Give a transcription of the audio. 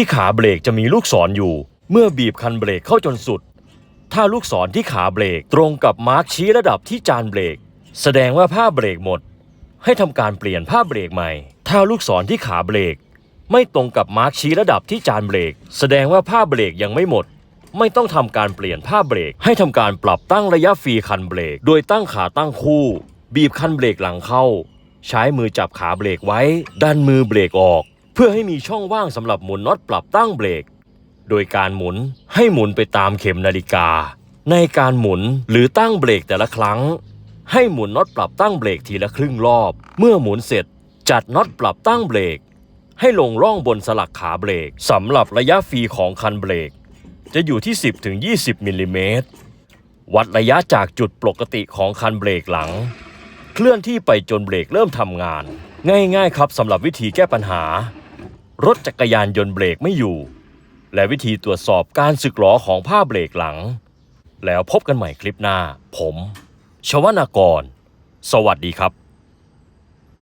ที่ขาเบรกจะมีลูกศรออยู่ เมื่อบีบคันเบรกเข้าจนสุด ถ้าลูกศรที่ขาเบรกตรงกับมาร์กชี้ระดับที่จานเบรก แสดงว่าผ้าเบรกหมด ให้ทำการเปลี่ยนผ้าเบรกใหม่ ถ้าลูกศรที่ขาเบรกไม่ตรงกับมาร์กชี้ระดับที่จานเบรก แสดงว่าผ้าเบรกยังไม่หมด ไม่ต้องทำการเปลี่ยนผ้าเบรก ให้ทำการปรับตั้งระยะฟรีคันเบรก โดยตั้งขาตั้งคู่ บีบคันเบรกหลังเข้า ใช้มือจับขาเบรกไว้ ดันมือเบรกออก พื่อให้มีช่องว่างสำหรับหมุนน็อตปรับตั้งเบรก โดยการหมุนให้หมุนไปตามเข็มนาฬิกา ในการหมุนหรือตั้งเบรกแต่ละครั้ง ให้หมุนน็อตปรับตั้งเบรกทีละครึ่งรอบ เมื่อหมุนเสร็จ จัดน็อตปรับตั้งเบรก ให้ลงร่องบนสลักขาเบรกสำหรับระยะฟรีของคันเบรก จะอยู่ที่ 10ถึง20มิลลิเมตรวัดระยะจากจุดปกติของคันเบรกหลัง เคลื่อนที่ไปจนเบรกเริ่มทำงาน ง่ายๆครับสำหรับวิธีแก้ปัญหา รถจักรยานยนต์เบรกไม่อยู่ และวิธีตรวจสอบการสึกหรอของผ้าเบรกหลัง แล้วพบกันใหม่คลิปหน้า ผม ชวนากร สวัสดีครับ